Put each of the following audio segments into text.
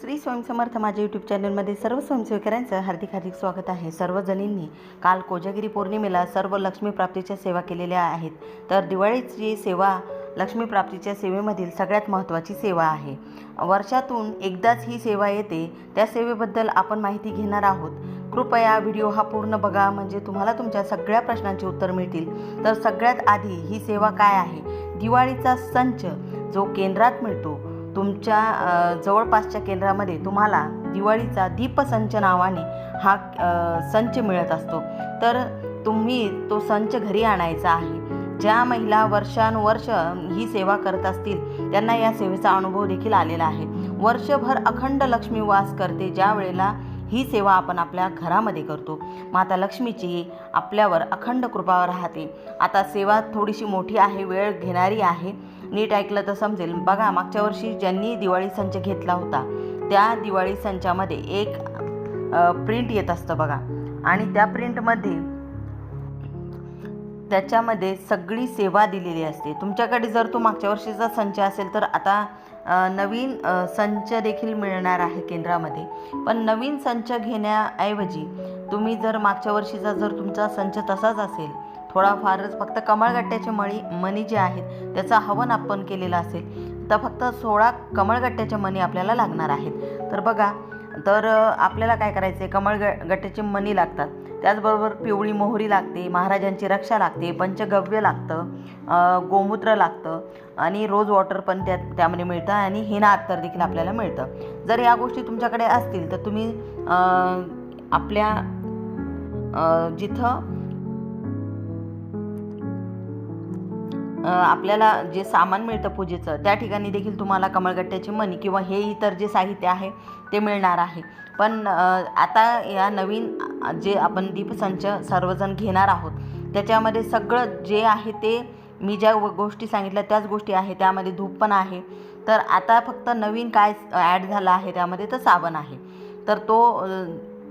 श्री स्वयंसमर्थ माझ्या यूट्यूब चॅनलमध्ये सर्व स्वयंसेवकरांचं हार्दिक हार्दिक स्वागत आहे. सर्वजणींनी काल कोजागिरी पौर्णिमेला सर्व लक्ष्मीप्राप्तीच्या सेवा केलेल्या आहेत. तर दिवाळीची सेवा लक्ष्मीप्राप्तीच्या सेवेमधील सगळ्यात महत्त्वाची सेवा आहे. वर्षातून एकदाच ही सेवा येते. त्या सेवेबद्दल आपण माहिती घेणार आहोत. कृपया व्हिडिओ हा पूर्ण बघा. म्हणजे तुम्हाला तुमच्या सगळ्या प्रश्नांची उत्तर मिळतील. तर सगळ्यात आधी ही सेवा काय आहे? दिवाळीचा संच जो केंद्रात मिळतो तुमच्या जवळपासच्या केंद्रामध्ये तुम्हाला दिवाळीचा दीपसंच नावाने हा संच मिळत असतो. तर तुम्ही तो संच घरी आणायचा आहे. ज्या महिला वर्षानुवर्ष ही सेवा करत असतील त्यांना या सेवेचा अनुभव देखील आलेला आहे. वर्षभर अखंड लक्ष्मी वास करते ज्या वेळेला ही सेवा आपण आपल्या घरामध्ये करतो. माता लक्ष्मीची आपल्यावर अखंड कृपा राहते. आता सेवा थोडीशी मोठी आहे वेळ घेणारी आहे. नीट ऐकलं तर समजेल. बघा मागच्या वर्षी ज्यांनी दिवाळी संच घेतला होता त्या दिवाळी संचामध्ये एक प्रिंट येत असतं बघा. आणि त्या प्रिंटमध्ये त्याच्यामध्ये सगळी सेवा दिलेली असते. तुमच्याकडे जर तो मागच्या वर्षीचा संच असेल तर आता नवीन संच देखील मिळणार आहे केंद्रामध्ये. पण नवीन संच घेण्याऐवजी तुम्ही जर मागच्या वर्षीचा जर तुमचा संच तसाच असेल थोडाफारच फक्त कमळगट्ट्याचे मळी मणी जे आहेत त्याचं हवन आपण केलेलं असेल तर फक्त सोळा कमळगट्ट्याच्या मणी आपल्याला लागणार आहेत. तर बघा तर आपल्याला काय करायचं आहे कमळ ग गट्ट्याचे मणी लागतात. त्याचबरोबर पिवळी मोहरी लागते महाराजांची रक्षा लागते पंचगव्य लागतं गोमूत्र लागतं आणि रोज वॉटर पण त्यात त्यामध्ये मिळतं आणि हिना अत्तर देखील आपल्याला मिळतं. जर या गोष्टी तुमच्याकडे असतील तर तुम्ही आपल्या जिथं आपल्याला जे सामान मिळतं पूजेचं त्या ठिकाणी देखील तुम्हाला कमळगट्ट्याची मणी किंवा हे इतर जे साहित्य आहे ते मिळणार आहे. पण आता या नवीन जे आपण दीपसंच सर्वजण घेणार आहोत त्याच्यामध्ये सगळं जे आहे ते मी ज्या व- गोष्टी सांगितल्या त्याच गोष्टी आहे त्यामध्ये धूप पण आहे. तर आता फक्त नवीन काय ॲड झालं आहे त्यामध्ये तर साबण आहे. तर तो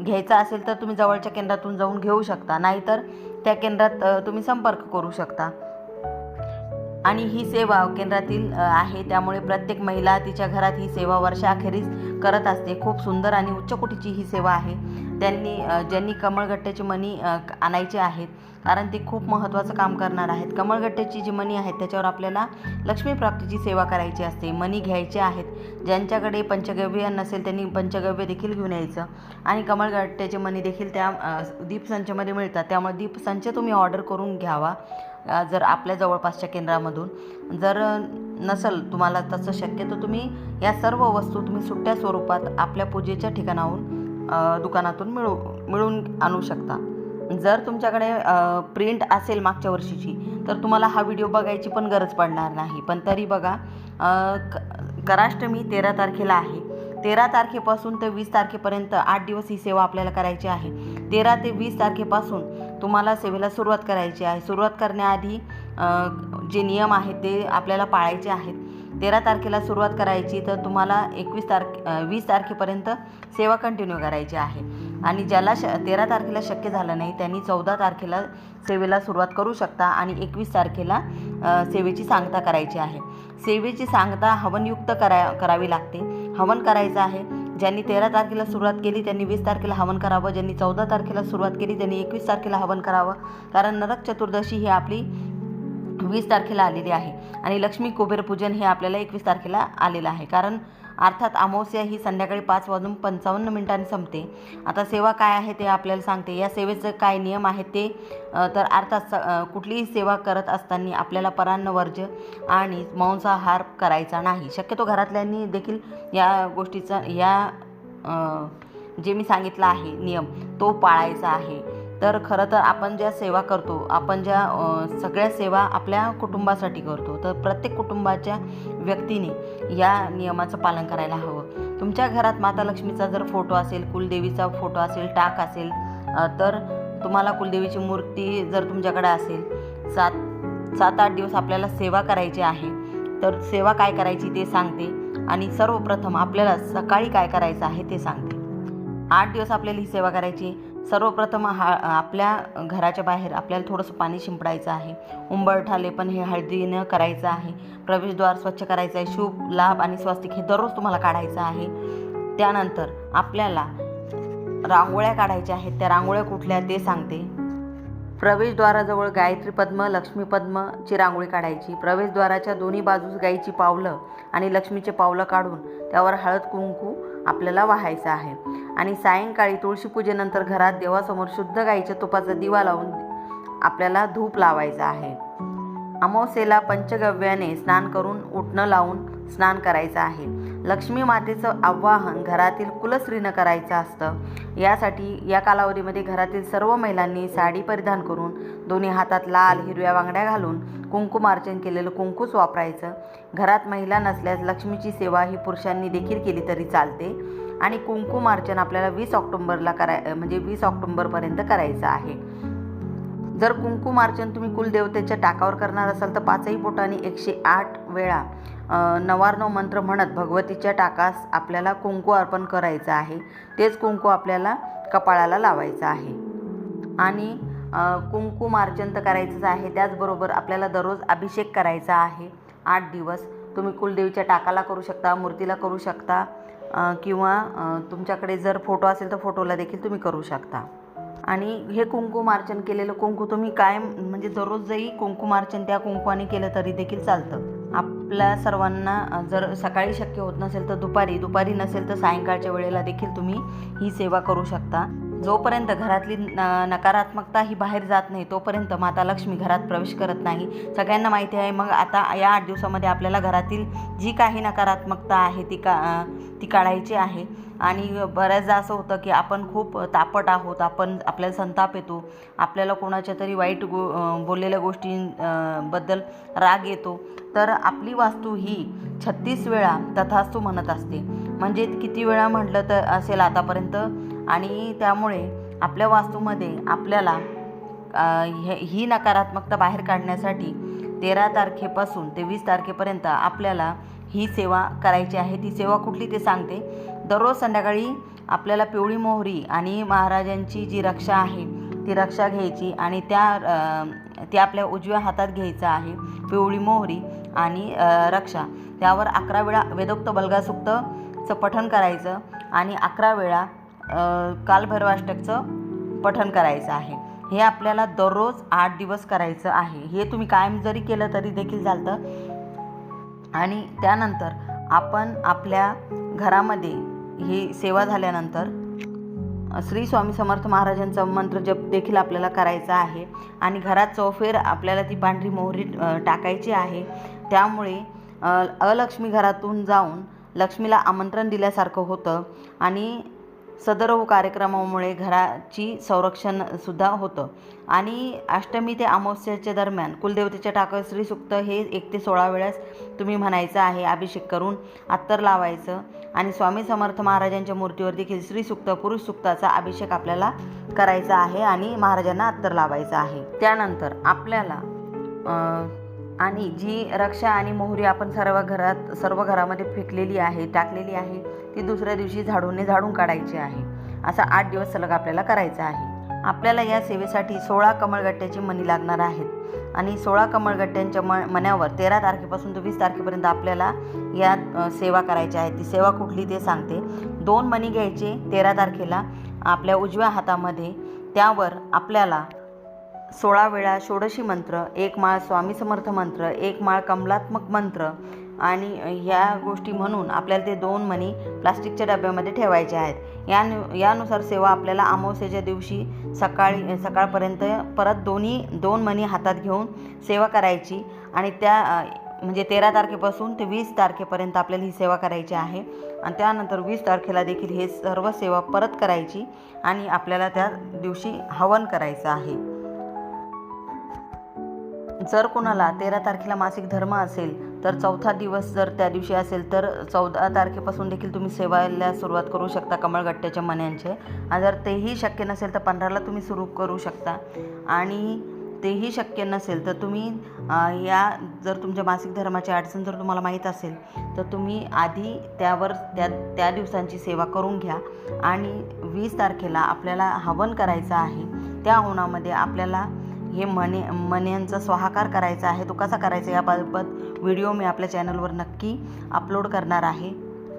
घ्यायचा असेल तर तुम्ही जवळच्या केंद्रातून जाऊन घेऊ शकता नाहीतर त्या केंद्रात तुम्ही संपर्क करू शकता. आणि ही सेवा केंद्रातील आहे. त्यामुळे प्रत्येक महिला तिच्या घरात ही सेवा वर्षाअखेरीस करत असते. खूप सुंदर आणि उच्च कोटीची ही सेवा आहे. त्यांनी ज्यांनी कमळगट्ट्याची मणी आणायचे आहेत कारण ते खूप महत्त्वाचं काम करणार आहेत. कमळगट्ट्याची जी मणी आहेत त्याच्यावर आपल्याला लक्ष्मीप्राप्तीची सेवा करायची असते. मणी घ्यायचे आहेत. ज्यांच्याकडे पंचगव्य नसेल त्यांनी पंचगव्य देखील घेऊन यायचं. आणि कमळगट्ट्याचे मणी देखील त्या दीपसंचमध्ये मिळतात. त्यामुळे दीपसंच तुम्ही ऑर्डर करून घ्यावा. जर आपल्या जवळपासच्या केंद्रामधून जर नसेल तुम्हाला तसं शक्य तर तुम्ही या सर्व वस्तू तुम्ही सुट्ट्या स्वरूपात आपल्या पूजेच्या ठिकाणाहून दुकानातून मिळू मिळून आणू शकता. जर तुमच्याकडे प्रिंट असेल मागच्या वर्षीची तर तुम्हाला हा व्हिडिओ बघायची पण गरज पडणार नाही. पण तरी बघा क- कराष्टमी तेरा तारखेला आहे. तेरा तारखेपासून ते वीस तारखेपर्यंत आठ दिवस ही सेवा आपल्याला करायची आहे. तेरा ते वीस तारखेपासून तुम्हाला सेवेला सुरुवात करायची आहे. सुरुवात करण्याआधी जे नियम आहेत ते आपल्याला पाळायचे आहेत. तेरा तारखेला सुरुवात करायची तर तुम्हाला एकवीस तारखे वीस तारखेपर्यंत सेवा कंटिन्यू करायची आहे. आणि ज्याला श तेरा तारखेला शक्य झालं नाही त्यांनी चौदा तारखेला सेवेला सुरुवात करू शकता आणि एकवीस तारखेला सेवेची सांगता करायची आहे. सेवेची सांगता हवनयुक्त करा करावी लागते. हवन करायचं आहे. ज्यांनी तेरा तारखेला सुरुवात केली त्यांनी वीस तारखेला हवन करावं. ज्यांनी चौदा तारखेला सुरुवात केली त्यांनी एकवीस तारखेला हवन करावं. कारण नरक चतुर्दशी ही आपली वीस तारखेला आलेली आहे. आणि लक्ष्मी कुबेर पूजन हे आपल्याला एकवीस तारखेला आलेलं आहे. कारण अर्थात अमावस्या ही संध्याकाळी पाच वाजून पंचावन्न मिनिटांनी संपते. आता सेवा काय आहे ते आपल्याला सांगते. या सेवेचं काय नियम आहेत ते तर अर्थात स कुठलीही सेवा करत असताना आपल्याला परान्न वर्ज्य आणि मांसाहार करायचा नाही. शक्यतो घरातल्यांनी देखील या गोष्टीचा या जे मी सांगितलं आहे नियम तो पाळायचा आहे. तर खरं तर आपण ज्या सेवा करतो आपण ज्या सगळ्या सेवा आपल्या कुटुंबासाठी करतो तर प्रत्येक कुटुंबाच्या व्यक्तीने या नियमाचं पालन करायला हवं. तुमच्या घरात माता लक्ष्मीचा जर फोटो असेल कुलदेवीचा फोटो असेल टाक असेल तर तुम्हाला कुलदेवीची मूर्ती जर तुमच्याकडे असेल सात सात आठ दिवस आपल्याला सेवा करायची आहे तर सेवा काय करायची ते सांगते आणि सर्वप्रथम आपल्याला सकाळी काय करायचं आहे ते सांगते. आठ दिवस आपल्याला ही सेवा करायची सर्वप्रथम हा आपल्या घराच्या बाहेर आपल्याला थोडंसं पाणी शिंपडायचं आहे. उंबरठाले पण हे हळदीनं करायचं आहे. प्रवेशद्वार स्वच्छ करायचं आहे. शुभ लाभ आणि स्वास्तिक हे दररोज तुम्हाला काढायचं आहे. त्यानंतर आपल्याला रांगोळ्या काढायच्या आहेत. त्या रांगोळ्या कुठल्या ते सांगते. प्रवेशद्वाराजवळ गायत्री पद्म लक्ष्मी पद्मची रांगोळी काढायची. प्रवेशद्वाराच्या दोन्ही बाजूस गाईची पावलं आणि लक्ष्मीचे पावलं काढून त्यावर हळद कुंकू आपल्याला वाहायचं आहे. आणि सायंकाळी तुळशीपूजेनंतर घरात देवासमोर शुद्ध गाईच्या तुपाचा दिवा लावून आपल्याला धूप लावायचा आहे. अमावस्येला पंचगव्याने स्नान करून उठणं लावून स्नान करायचं आहे. लक्ष्मी मातेचं आवाहन घरातील कुलस्त्रीनं करायचं असतं. यासाठी या कालावधीमध्ये घरातील सर्व महिलांनी साडी परिधान करून दोन्ही हातात लाल हिरव्या बांगड्या घालून कुंकुमार्चन केलेलं कुंकूच वापरायचं. घरात महिला नसल्यास लक्ष्मीची सेवा ही पुरुषांनी देखील केली तरी चालते. आणि कुंकुमार्चन आपल्याला वीस ऑक्टोंबरला कराय म्हणजे वीस ऑक्टोंबरपर्यंत करायचं आहे. जर कुंकुमार्चन तुम्ही कुलदेवतेच्या टाकावर करणार असाल तर पाचही बोटांनी एकशे आठ वेळा अ, मंत्र म्हणत भगवतीच्या टाकास आपल्याला कुंकू अर्पण करायचं आहे. तेच कुंकू आपल्याला कपाळाला लावायचं आहे. आणि अ, कुंकुमार्चन तर करायचंच आहे. त्याचबरोबर आपल्याला दररोज अभिषेक करायचा आहे. आठ दिवस तुम्ही कुलदेवीच्या टाकाला करू शकता मूर्तीला करू शकता किंवा तुमच्याकडे जर फोटो असेल तर फोटोला देखील तुम्ही करू शकता. आणि हे कुंकुमार्चन केलेलं कुंकू तुम्ही कायम म्हणजे दररोजही कुंकुमार्चन त्या कुंकवाने केलं तरी देखील चालतं. आपल्या सर्वांना जर सकाळी शक्य होत नसेल तर दुपारी दुपारी नसेल तर सायंकाळच्या वेळेला देखील तुम्ही ही सेवा करू शकता. जोपर्यंत घरातली न नकारात्मकता ही बाहेर जात नाही तोपर्यंत माता लक्ष्मी घरात प्रवेश करत नाही. सगळ्यांना माहिती आहे मग आता या आठ दिवसामध्ये आपल्याला घरातील जी काही नकारात्मकता आहे ती का ती काढायची आहे. आणि बऱ्याचदा असं होतं की आपण खूप तापट आहोत आपण आपल्याला संताप येतो आपल्याला कोणाच्या तरी वाईट गो बोललेल्या गोष्टींबद्दल राग येतो. तर आपली वास्तू ही छत्तीस वेळा तथास्तू म्हणत असते. म्हणजे किती वेळा म्हटलं तर असेल आतापर्यंत आणि त्यामुळे आपल्या वास्तूमध्ये आपल्याला हे- ही नकारात्मकता बाहेर काढण्यासाठी तेरा तारखेपासून ते वीस तारखेपर्यंत आपल्याला ही सेवा करायची आहे. ती सेवा कुठली ते सांगते. दररोज संध्याकाळी आपल्याला पिवळी मोहरी आणि महाराजांची जी रक्षा आहे ती रक्षा घ्यायची आणि त्या अ, ती आपल्या उजव्या हातात घ्यायचं आहे. पिवळी मोहरी आणि रक्षा. त्यावर अकरा वेळा वेदोक्त बलगासुक्तचं पठण करायचं आणि अकरा वेळा कालभैरवाष्टकचं पठण करायचं आहे. हे आपल्याला दररोज आठ दिवस करायचं आहे. हे तुम्ही कायम जरी केलं तरी देखील चालतं. आणि त्यानंतर आपण आपल्या घरामध्ये ही सेवा झाल्यानंतर श्री स्वामी समर्थ महाराजांचा मंत्र जप देखील आपल्याला करायचा आहे. आणि घरात चौफेर आपल्याला ती पांढरी मोहरी टाकायची आहे. त्यामुळे अलक्ष्मी घरातून जाऊन लक्ष्मीला आमंत्रण दिल्यासारखं होतं. आणि सदरव कार्यक्रमामुळे घराची संरक्षणसुद्धा होतं. आणि अष्टमी ते अमावस्याच्या दरम्यान कुलदेवतेच्या टाकावर श्रीसुक्त हे एक ते सोळा वेळेस तुम्ही म्हणायचं आहे अभिषेक करून अत्तर लावायचं. आणि स्वामी समर्थ महाराजांच्या मूर्तीवर देखील श्रीसुक्त पुरुष सुक्ताचा अभिषेक आपल्याला करायचा आहे आणि महाराजांना अत्तर लावायचं आहे. त्यानंतर आपल्याला आणि जी रक्षा आणि मोहरी आपण सर्व घरात सर्व घरामध्ये फेकलेली आहे टाकलेली आहे ती दुसऱ्या दिवशी झाडूने झाडून काढायची आहे. असा आठ दिवस सलग आपल्याला करायचा आहे. आपल्याला या सेवेसाठी सोळा कमळगट्ट्याची मणी लागणार आहेत. आणि सोळा कमळगट्ट्यांच्या म मण्यावर तेरा तारखेपासून ते वीस तारखेपर्यंत आपल्याला या सेवा करायची आहे. ती सेवा कुठली ते सांगते. दोन मणी घ्यायचे तेरा तारखेला आपल्या उजव्या हातामध्ये. त्यावर आपल्याला सोळा वेळा षोडशी मंत्र एक माळ स्वामी समर्थ मंत्र एक माळ कमलात्मक मंत्र आणि ह्या गोष्टी म्हणून आपल्याला ते दोन मणी प्लास्टिकच्या डब्यामध्ये ठेवायचे आहेत. यानु यानुसार सेवा आपल्याला अमावस्येच्या दिवशी सकाळी सकाळपर्यंत परत दोन्ही दोन मणी हातात घेऊन सेवा करायची आणि त्या म्हणजे तेरा तारखेपासून ते वीस तारखेपर्यंत आपल्याला ही सेवा करायची आहे. आणि त्यानंतर वीस तारखेला देखील हे सर्व सेवा परत करायची आणि आपल्याला त्या दिवशी हवन करायचं आहे. जर कोणाला तेरा तारखेला मासिक धर्म असेल तर चौथा दिवस जर त्या दिवशी असेल तर चौदा तारखेपासून देखील तुम्ही सेवायला सुरुवात करू शकता कमळगट्ट्याच्या मण्यांचे आणि जर तेही शक्य नसेल तर पंधराला तुम्ही सुरू करू शकता. आणि तेही शक्य नसेल तर तुम्ही या जर तुमच्या मासिक धर्माची अडचण जर तुम्हाला माहीत असेल तर तुम्ही आधी त्यावर त्या त्या दिवसांची सेवा करून घ्या. आणि वीस तारखेला आपल्याला हवन करायचं आहे त्या हवनामध्ये आपल्याला हे मने मण्यांचा स्वाहाकार करायचा आहे. तो कसा करायचा याबाबत व्हिडिओ मी आपल्या चॅनलवर नक्की अपलोड करणार आहे.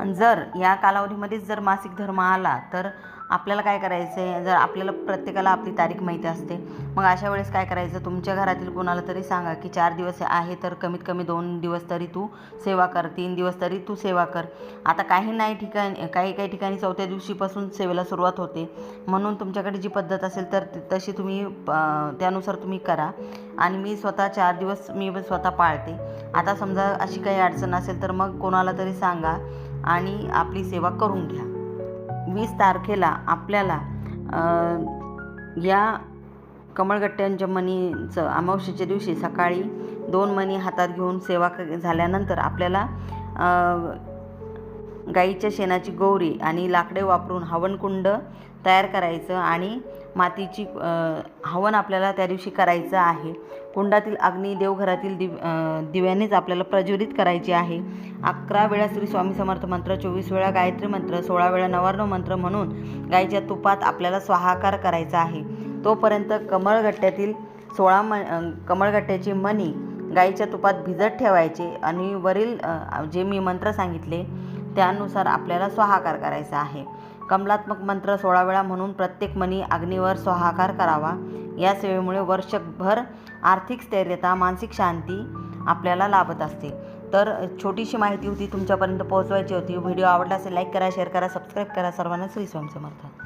आणि जर या कालावधीमध्येच जर मासिक धर्म आला तर आपल्याला काय करायचं आहे जर आपल्याला प्रत्येकाला आपली तारीख माहिती असते मग अशा वेळेस काय करायचं? तुमच्या घरातील कोणाला तरी सांगा की चार दिवस आहे तर कमीत कमी दोन दिवस तरी तू सेवा कर तीन दिवस तरी तू सेवा कर. आता काही नाही ठिकाणी काही काही ठिकाणी चौथ्या दिवशीपासून सेवेला सुरुवात होते. म्हणून तुमच्याकडे जी पद्धत असेल तर तशी तुम्ही प- त्यानुसार तुम्ही करा. आणि मी स्वतः चार दिवस मी स्वतः पाळते. आता समजा अशी काही अडचण असेल तर मग कोणाला तरी सांगा आणि आपली सेवा करून घ्या. वीस तारखेला आपल्याला या कमळगट्ट्यांच्या मणीचं अमावस्येच्या दिवशी सकाळी दोन मणी हातात घेऊन सेवा झाल्यानंतर आपल्याला गाईच्या शेणाची गौरी आणि लाकडे वापरून हवनकुंड तयार करायचं आणि मातीची हवन आपल्याला त्या दिवशी करायचं आहे. कुंडातील अग्नी देवघरातील दिव दिव्यानेच आपल्याला प्रज्वलित करायची आहे. अकरा वेळा श्री स्वामी समर्थ मंत्र चोवीस वेळा गायत्री मंत्र सोळा वेळा नवार्णव मंत्र म्हणून गाईच्या तुपात आपल्याला स्वाहाकार करायचा आहे. तोपर्यंत कमळगट्ट्यातील सोळा म कमळगट्ट्याची मणी गाईच्या तुपात भिजत ठेवायचे आणि वरील जे मी मंत्र सांगितले त्यानुसार आपल्याला स्वाहाकार करायचा आहे. कमलात्मक मंत्र सोळा वेळा म्हणून प्रत्येक मनी अग्नीवर स्वाहाकार करावा. या सेवेमुळे वर्षभर आर्थिक स्थैर्यता मानसिक शांती आपल्याला लाभत असते. तर छोटीशी माहिती होती तुमच्यापर्यंत पोहोचवायची होती. व्हिडिओ आवडला असेल लाईक करा शेअर करा सबस्क्राईब करा. सर्वांना श्री स्वामी समर्थ.